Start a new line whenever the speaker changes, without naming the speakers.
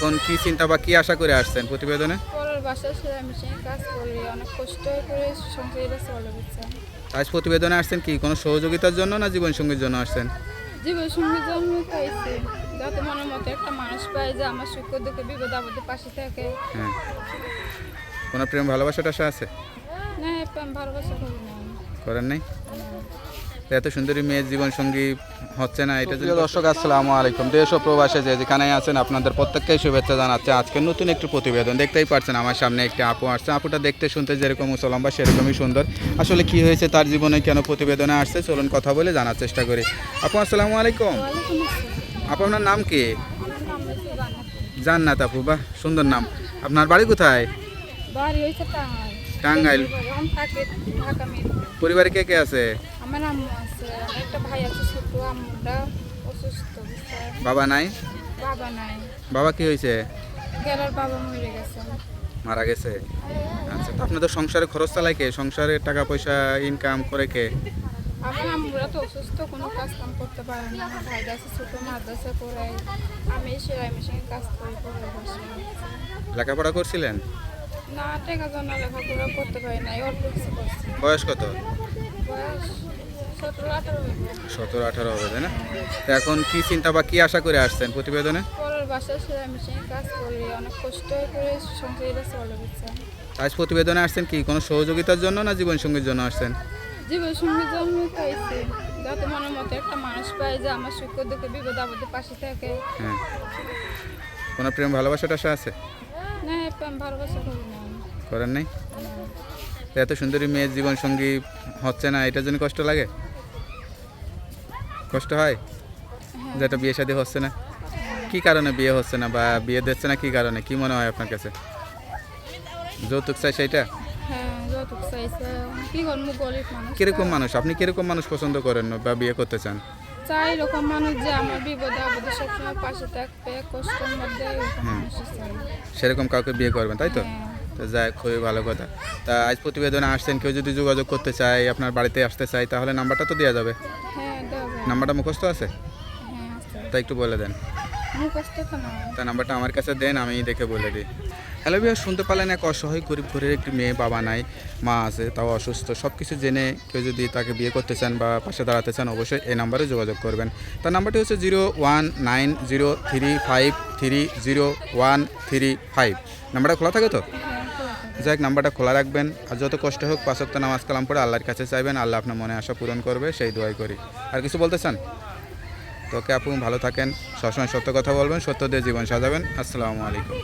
এখন কি চিন্তা বা কি আশা করে আসছেন প্রতিবেদনে? আজ প্রতিবেদনে আসছেন কি কোনো সহযোগিতার জন্য না জীবন সঙ্গীর জন্য আসছেন?
জীবন সঙ্গী জন্ম পাইছি যাতে মনের মতো একটা মানুষ পাই যে আমার সুখ দুঃখে বিপদ আপদে পাশে থাকে।
হ্যাঁ। কোনো প্রেম ভালোবাসাটা আছে?
না প্রেম ভালোবাসা
করেন নাই? এত সুন্দরী মেয়ের জীবন সঙ্গী হচ্ছে না এটা দর্শক আসসালামু আলাইকুম। দেশ ও প্রবাসে যে যেখানে আছেন আপনাদের প্রত্যেককেই শুভেচ্ছা জানাচ্ছে। আজকে নতুন একটি প্রতিবেদন দেখতেই পারছেন আমার সামনে একটি আপু আসছে। আপুটা দেখতে শুনতে যেরকম মুসলম্বা সেরকমই সুন্দর। আসলে কি হয়েছে তার জীবনে কেন প্রতিবেদনে আসছে চলুন কথা বলে জানার চেষ্টা করি। আপু আসসালামু আলাইকুম। আপু আপনার নাম কি?
জান্নাত
আপু বাহ সুন্দর নাম। আপনার বাড়ি কোথায়?
টাঙ্গাইল।
পরিবারে কে কে আছে?
আমার আম্মু আছে একটা ভাই আছে ছোট আম্মুটা অসুস্থ
বাবা নাই?
বাবা নাই।
বাবা কি হয়েছে?
গেলার বাবা মরে গেছে।
মারা গেছে? আচ্ছা তো আপনাদের সংসারে খরচ চালায় কে? সংসারে টাকা পয়সা ইনকাম করে কে?
আমার আম্মুরা তো অসুস্থ কোনো কাজ কাম করতে পারে না। আমার ভাই আছে ছোট মাদ্রাসা করাই আমি সেলাই মেশিনে কাজ করি পরে বসে।
লেখাপড়া করছিলেন?
না টাকা জন্য লেখাপড়া করতে পারি না অল্প কিছু করছি।
বয়স কত?
বয়স সতেরো আঠারো
হবে। তাই না? এখন কি চিন্তা বা কি আশা করে আসছেন প্রতিবেদনে? আজ প্রতিবেদনে আসছেন কি কোনো সহযোগিতার জন্য না জীবনসঙ্গীর জন্য আসছেন?
জীবন সঙ্গী জন্ম পাইছি। যাতে মনের মতো একটা মানুষ পাই যে আমার সুখ দুঃখে বিপদ আপদে পাশে থাকে।
হ্যাঁ। কোনো প্রেম ভালোবাসাটা আশা আছে?
না ভালোবাসা করি না
করেন নাই? এত সুন্দরী মেয়ের জীবন সঙ্গী হচ্ছে না এটার জন্য কষ্ট লাগে? কষ্ট হয়? যে একটা বিয়ে শাদী হচ্ছে না। কি কারণে বিয়ে হচ্ছে না বা বিয়ে দিচ্ছে না কি কারণে? কি মনে হয় আপনার কাছে? যৌতুক চাই সেইটা?
হ্যাঁ
কীরকম মানুষ? আপনি কীরকম মানুষ পছন্দ করেন বা বিয়ে করতে চান?
চাই এরকম মানুষ যে আমার বিপদে আপদে সবসময় পাশে থাকবে কষ্টের মধ্যে
সেরকম কাউকে বিয়ে করবেন তাই তো?
হ্যাঁ।
তো যাই খুবই ভালো কথা। তা আজ প্রতিবেদনে আসছেন কেউ যদি যোগাযোগ করতে চায় আপনার বাড়িতে আসতে চায় তাহলে নাম্বারটা তো দেওয়া যাবে।
হ্যাঁ
নাম্বারটা মুখস্থ আছে?
হ্যাঁ
তা একটু বলে দেন।
তা
নাম্বারটা আমার কাছে দেন আমি দেখে বলে দিই। হ্যালো বিহার শুনতে পারলেন এক অসহায় গরিব ঘরের একটি মেয়ে বাবা নাই মা আছে তাও অসুস্থ। সব কিছু জেনে কেউ যদি তাকে বিয়ে করতে চান বা পাশে দাঁড়াতে চান অবশ্যই এই নাম্বারে যোগাযোগ করবেন। তার নাম্বারটি হচ্ছে zero one nine zero three five three zero one three five. নাম্বারটা খোলা থাকে তো? যাই হোক, নাম্বারটা খোলা রাখবেন। আর যত কষ্ট হোক পাঁচক্ত নামাজ কালাম পড়ে আল্লাহর কাছে চাইবেন আল্লাহ আপনার মনে আশা পূরণ করবে সেই দোয়াই করি। আর কিছু বলতে চান? তো ওকে আপু ভালো থাকেন। সবসময় সত্য কথা বলবেন সত্য দিয়ে জীবন সাজাবেন। আসসালামু আলাইকুম।